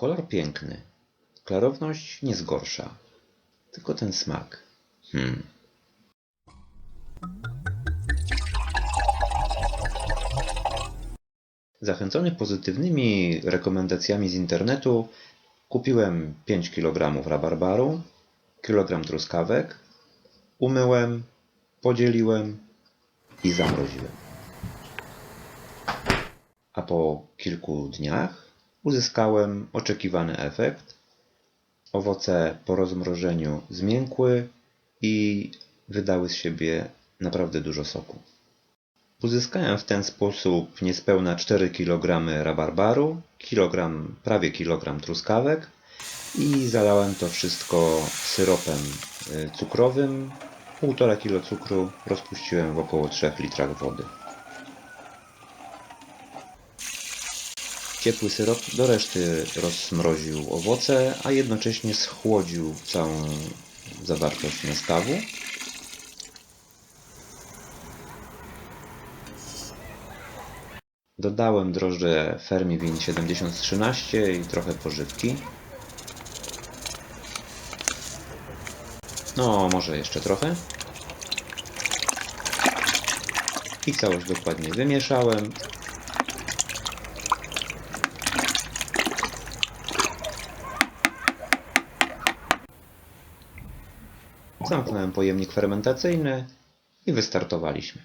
Kolor piękny. Klarowność nie zgorsza. Tylko ten smak. Hmm. Zachęcony pozytywnymi rekomendacjami z internetu, kupiłem 5 kg rabarbaru, kilogram truskawek, umyłem, podzieliłem i zamroziłem. A po kilku dniach uzyskałem oczekiwany efekt. Owoce po rozmrożeniu zmiękły i wydały z siebie naprawdę dużo soku. Uzyskałem w ten sposób niespełna 4 kg rabarbaru, kilogram, prawie kilogram truskawek i zalałem to wszystko syropem y, cukrowym. 1,5 kg cukru rozpuściłem w około 3 litrach wody. Ciepły syrop do reszty rozmroził owoce, a jednocześnie schłodził całą zawartość nastawu. Dodałem drożdże Fermivin 7013 i trochę pożywki. No, może jeszcze trochę. I całość dokładnie wymieszałem. Zamknąłem pojemnik fermentacyjny i wystartowaliśmy.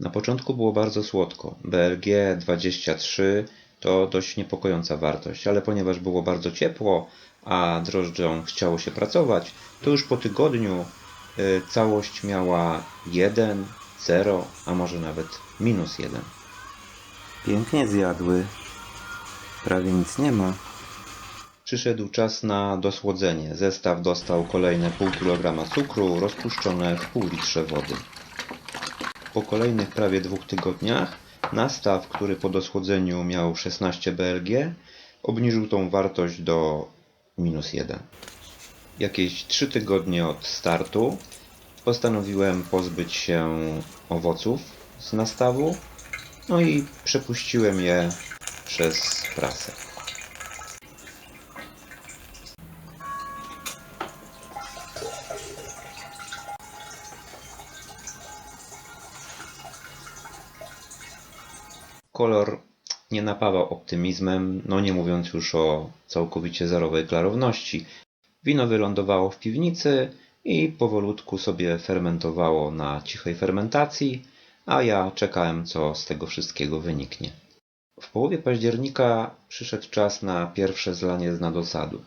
Na początku było bardzo słodko. BLG 23 to dość niepokojąca wartość, ale ponieważ było bardzo ciepło, a drożdżom chciało się pracować, to już po tygodniu y, całość miała 1, 0, a może nawet minus 1. Pięknie zjadły. Prawie nic nie ma. Przyszedł czas na dosłodzenie. Zestaw dostał kolejne pół kilograma cukru rozpuszczone w pół litrze wody. Po kolejnych prawie dwóch tygodniach nastaw, który po dosłodzeniu miał 16 BLG, obniżył tą wartość do minus 1. Jakieś 3 tygodnie od startu postanowiłem pozbyć się owoców z nastawu, no i przepuściłem je przez prasę. Kolor nie napawał optymizmem, no nie mówiąc już o całkowicie zerowej klarowności. Wino wylądowało w piwnicy i powolutku sobie fermentowało na cichej fermentacji, a ja czekałem, co z tego wszystkiego wyniknie. W połowie października przyszedł czas na pierwsze zlanie z nadosadu.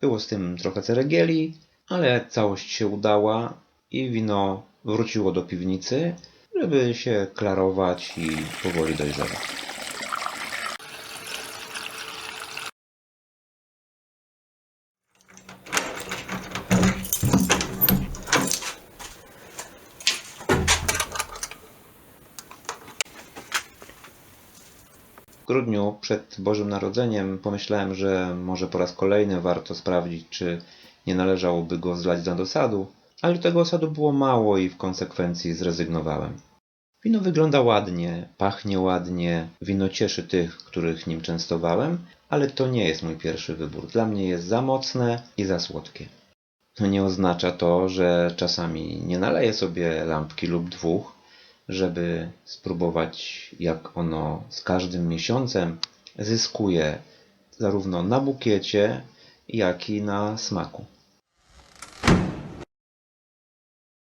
Było z tym trochę ceregieli, ale całość się udała i wino wróciło do piwnicy, żeby się klarować i powoli dojrzewać. W grudniu przed Bożym Narodzeniem pomyślałem, że może po raz kolejny warto sprawdzić, czy nie należałoby go zlać do dosadu, ale tego osadu było mało i w konsekwencji zrezygnowałem. Wino wygląda ładnie, pachnie ładnie, wino cieszy tych, których nim częstowałem, ale to nie jest mój pierwszy wybór. Dla mnie jest za mocne i za słodkie. Nie oznacza to, że czasami nie naleję sobie lampki lub dwóch, żeby spróbować, jak ono z każdym miesiącem zyskuje zarówno na bukiecie, jak i na smaku.